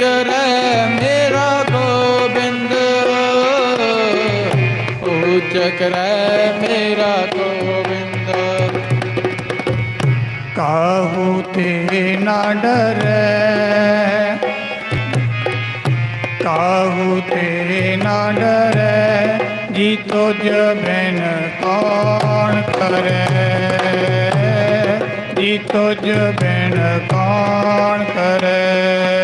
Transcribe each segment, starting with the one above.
ਕਰੈ ਮੇਰਾ ਗੋਬਿੰਦ। ਊਚ ਕਰੈ ਮੇਰਾ ਗੋਬਿੰਦ। ਕਾਹੂ ਤੇ ਨਾ ਡਰੈ? ਕਾਹੂ ਤੇ ਨਾ ਡਰੈ? ਜੀ ਤੋ ਬਿਨ ਕੌਣ ਕਰੈ? ਜੀ ਤੁਝ ਬਿਨ ਕੌਣ ਕਰੈ?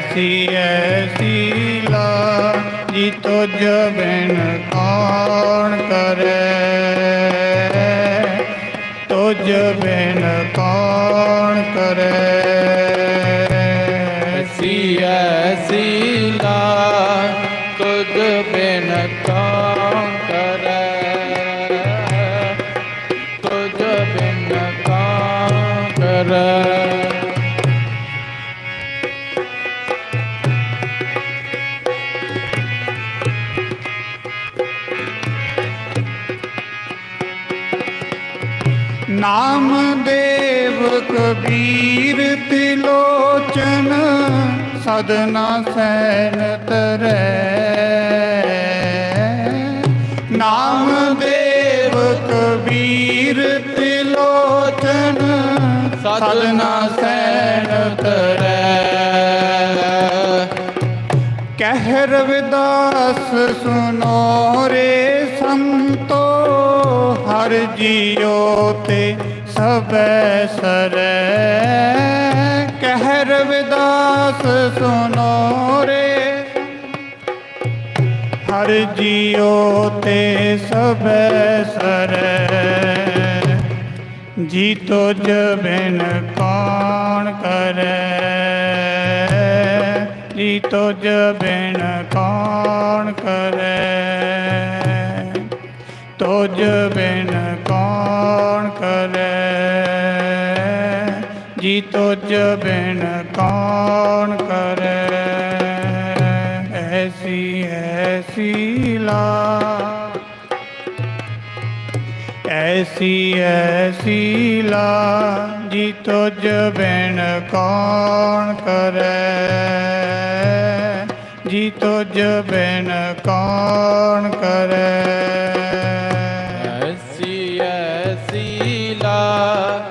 ਐਸੀ ਐਸੀ ਲਾ ਜੀ ਤੁਝ ਬਿਨ ਕੌਣ ਕਰੇ ਤੁਝ ਬਿਨ ਕੌਣ ਕਰੇ ਐਸੀ ਐਸੀ ਲਾ ਤੁਧ ਬਿਨ ਕੌਣ ਕਰੈ ਤੁਧ ਬਿਨ ਕੌਣ ਕਰੈ ਨਾਮਦੇਵ ਕਬੀਰ ਤਿਲੋਚਨ, ਸਦਨਾ ਸੈਨ ਤਰੈ ਨਾਮ ਕਬੀਰ ਤਿਲੋਚਨ, ਸਦਨਾ ਸੈਨ ਤਰੈ ਕਹਿ ਰਵਿਦਾਸ ਸੁਨੋ ਰੇ ਸੰਤੋ ਹਰ ਜੀਉ ਤੇ ਸਬੈ ਸਰੈ। ਕਹਿ ਰਵਿਦਾਸ ਸੁਨੋ ਰੇ। ਹਰ ਜੀਉ ਤੇ ਸਬੈ ਸਰੈ। ਜੀ ਤੁਝ ਬਿਨ ਕੌਣ ਕਰੈ। ਜੀ ਤੁਝ ਬਿਨ ਕੌਣ ਕਰੈ। ਤੁਝ ਬਿਨ ਕੌਣ ਕਰੈ? ਜੀ ਤੁਝ ਬਿਨ ਕੌਣ ਕਰੈ? ਐਸੀ ਐਸੀ ਲਾ। ਐਸੀ ਐਸੀ ਲਾ। ਜੀ ਤੁਝ ਬਿਨ ਕੌਣ ਕਰੈ? ਜੀ ਤੁਝ ਬਿਨ ਕੌਣ ਕਰੈ? ਐਸੀ ਐਸੀ ਲਾ